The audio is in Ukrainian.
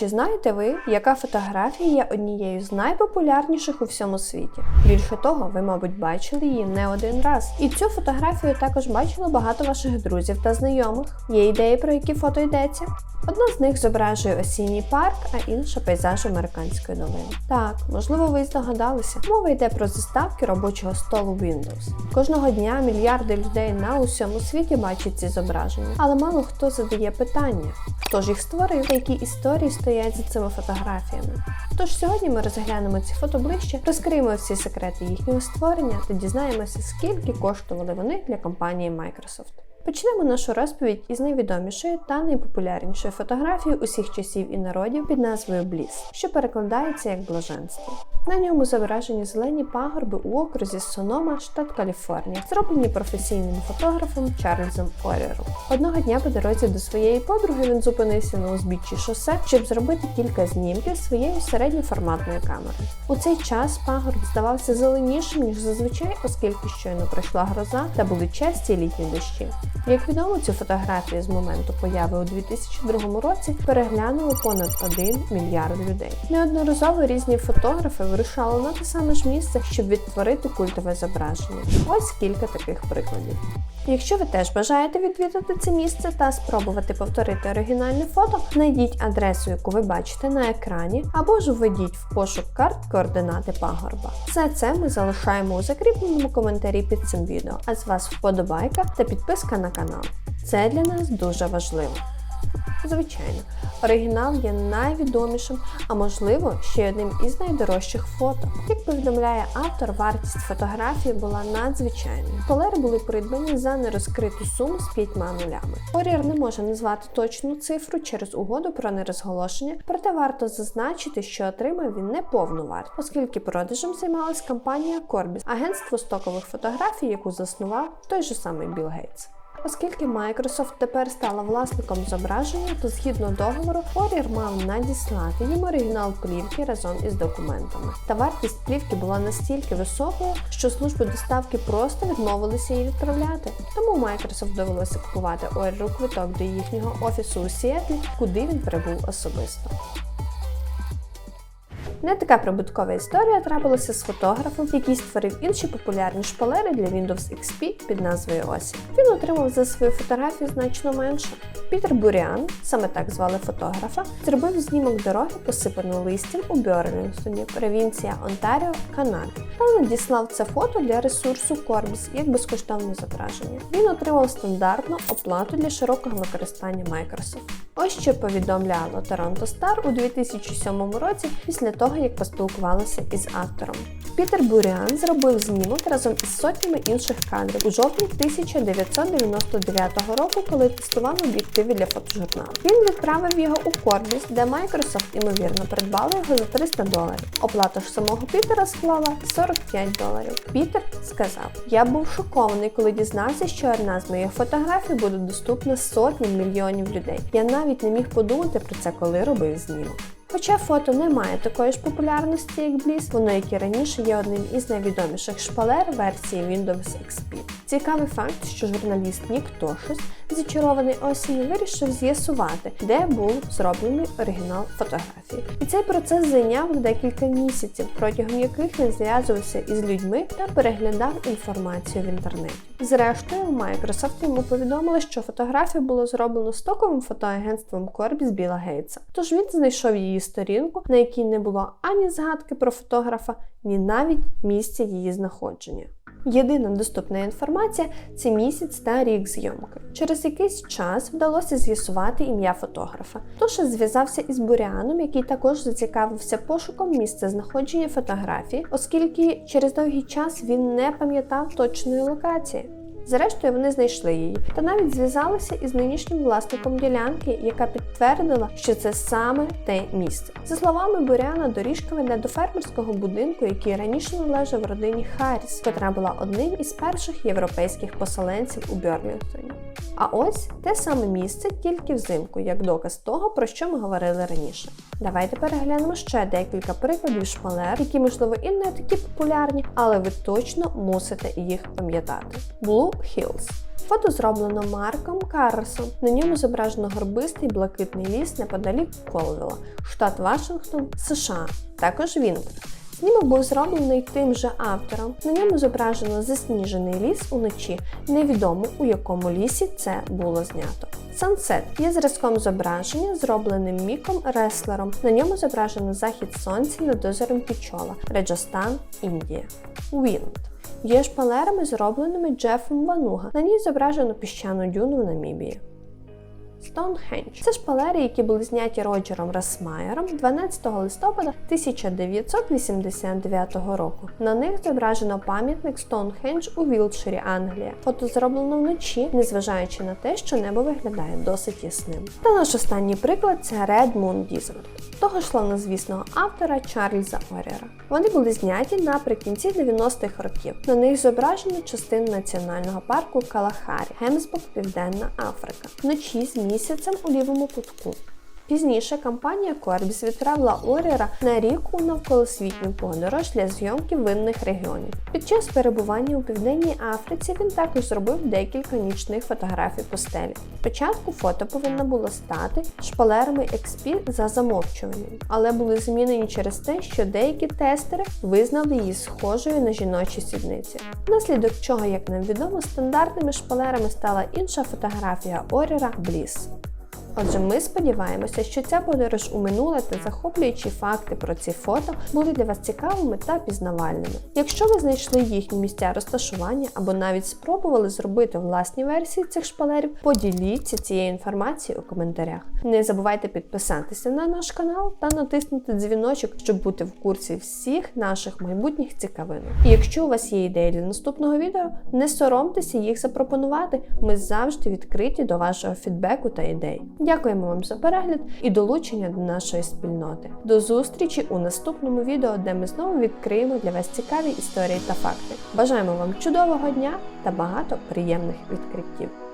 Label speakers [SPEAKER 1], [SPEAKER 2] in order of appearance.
[SPEAKER 1] чи знаєте ви, яка фотографія є однією з найпопулярніших у всьому світі? Більше того, ви, мабуть, бачили її не один раз. І цю фотографію також бачило багато ваших друзів та знайомих. Є ідеї, про які фото йдеться? Одна з них зображує осінній парк, а інша пейзаж американської долини. Так, можливо, ви здогадалися. Мова йде про заставки робочого столу Windows. Кожного дня мільярди людей на усьому світі бачать ці зображення, але мало хто задає питання, хто ж їх створив, які історії стоять за цими фотографіями. Тож сьогодні ми розглянемо ці фото ближче, розкриємо всі секрети їхнього створення та дізнаємося, скільки коштували вони для компанії Microsoft. Почнемо нашу розповідь із найвідомішої та найпопулярнішої фотографії усіх часів і народів під назвою Бліс, що перекладається як блаженство. На ньому зображені зелені пагорби у окрузі Сонома, штат Каліфорнія, зроблені професійним фотографом Чарльзом Орером. Одного дня по дорозі до своєї подруги він зупинився на узбіччі шосе, щоб зробити кілька знімків своєю середньоформатною камерою. У цей час пагорб здавався зеленішим ніж зазвичай, оскільки щойно пройшла гроза та були часті літні дощі. Як відомо, цю фотографію з моменту появи у 2002 році переглянуло понад 1 мільярд людей. Неодноразово різні фотографи вирушали на те саме ж місце, щоб відтворити культове зображення. Ось кілька таких прикладів. Якщо ви теж бажаєте відвідати це місце та спробувати повторити оригінальне фото, знайдіть адресу, яку ви бачите на екрані, або ж введіть в пошук карт координати пагорба. Все це ми залишаємо у закріпленому коментарі під цим відео, а з вас вподобайка та підписка на канал. Це для нас дуже важливо. Звичайно, оригінал є найвідомішим, а можливо, ще одним із найдорожчих фото. Як повідомляє автор, вартість фотографії була надзвичайною. Полери були придбані за нерозкриту суму з п'ятьма нулями. Орієр не може назвати точну цифру через угоду про нерозголошення, проте варто зазначити, що отримав він не повну вартість, оскільки продажем займалась компанія Corbis, агентство стокових фотографій, яку заснував той же самий Білл Гейтс. Оскільки Microsoft тепер стала власником зображення, то згідно договору Орір мав надіслати їм оригінал плівки разом із документами. Та вартість плівки була настільки високою, що служби доставки просто відмовилися її відправляти. Тому Microsoft довелося купувати Оріру квиток до їхнього офісу у Сіетлі, куди він прибув особисто. Не така прибуткова історія трапилася з фотографом, який створив інші популярні шпалери для Windows XP під назвою Осі. Він отримав за свою фотографію значно менше. Пітер Буріан, саме так звали фотографа, зробив знімок дороги, посипану листям у Бьорлінгстоні, провінція Онтаріо, Канаді, та надіслав це фото для ресурсу Corbis як безкоштовне зображення. Він отримав стандартну оплату для широкого використання Microsoft. Ось що повідомляло Toronto Star у 2007 році після того, як поспілкувалося із автором. Пітер Буріан зробив знімок разом із сотнями інших кадрів у жовтні 1999 року, коли тестував об'єктиви для фотожурналу. Він відправив його у Corbis, де Microsoft, ймовірно, придбали його за 300 доларів. Оплата ж самого Пітера склала 45 доларів. Пітер сказав: Я був шокований, коли дізнався, що одна з моїх фотографій буде доступна сотням мільйонів людей. Я навіть не міг подумати про це, коли робив знімок. Хоча фото не має такої ж популярності, як Bliss, воно, як і раніше, є одним із найвідоміших шпалер версії Windows XP. Цікавий факт, що журналіст Нік Тошус, зачарований осінню, вирішив з'ясувати, де був зроблений оригінал фотографії. І цей процес зайняв декілька місяців, протягом яких він зв'язувався із людьми та переглядав інформацію в інтернеті. Зрештою, Microsoft йому повідомили, що фотографію було зроблено стоковим фотоагентством Корбіс Біла Гейтса. Тож він знайшов її сторінку, на якій не було ані згадки про фотографа, ні навіть місця її знаходження. Єдина доступна інформація це місяць та рік зйомки. Через якийсь час вдалося з'ясувати ім'я фотографа. Тож зв'язався із Буріаном, який також зацікавився пошуком місця знаходження фотографії, оскільки через довгий час він не пам'ятав точної локації. Зрештою, вони знайшли її та навіть зв'язалися із нинішнім власником ділянки, яка підтвердила, що це саме те місце. За словами Буряна, доріжка веде до фермерського будинку, який раніше належав родині Харріс, котра була одним із перших європейських поселенців у Бьорлінгтоні. А ось те саме місце тільки взимку, як доказ того, про що ми говорили раніше. Давайте переглянемо ще декілька прикладів шпалер, які, можливо, і не такі популярні, але ви точно мусите їх пам'ятати. Blue Hills. Фото зроблено Марком Карресом. На ньому зображено горбистий блакитний ліс неподалік Колвіла, штат Вашингтон, США, також Вінтер. Знімок був зроблений тим же автором. На ньому зображено засніжений ліс уночі. Невідомо у якому лісі це було знято. Сансет є зразком зображення, зробленим Міком Реслером. На ньому зображено захід сонця над озером Пічола, Реджастан, Індія. Вінд є шпалерами, зробленими Джефом Вануга. На ній зображено піщану дюну в Намібії. Стоунхендж це шпалери, які були зняті Роджером Расмайером 12 листопада 1989 року. На них зображено пам'ятник Стоунхендж у Вілтширі, Англія. Фото зроблено вночі, незважаючи на те, що небо виглядає досить ясним. Та наш останній приклад це Red Moon Desert, того ж славнозвісного автора Чарльза Оріера. Вони були зняті наприкінці 90-х років. На них зображено частину національного парку Калахарі, Гемсбок, Південна Африка. Вночі з місяцем у лівому кутку. Пізніше компанія Корбіс відправила Оріера на рік у навколосвітню подорож для зйомки винних регіонів. Під час перебування у Південній Африці він також зробив декілька нічних фотографій пустелі. Спочатку фото повинно було стати шпалерами XP за замовчуванням, але були змінені через те, що деякі тестери визнали її схожою на жіночі сідниці. Внаслідок чого, як нам відомо, стандартними шпалерами стала інша фотографія Оріера Бліс. Отже, ми сподіваємося, що ця подорож у минуле та захоплюючі факти про ці фото були для вас цікавими та пізнавальними. Якщо ви знайшли їхні місця розташування або навіть спробували зробити власні версії цих шпалерів, поділіться цією інформацією у коментарях. Не забувайте підписатися на наш канал та натиснути дзвіночок, щоб бути в курсі всіх наших майбутніх цікавинок. І якщо у вас є ідеї для наступного відео, не соромтеся їх запропонувати. Ми завжди відкриті до вашого фідбеку та ідей. Дякуємо вам за перегляд і долучення до нашої спільноти. До зустрічі у наступному відео, де ми знову відкриємо для вас цікаві історії та факти. Бажаємо вам чудового дня та багато приємних відкриттів.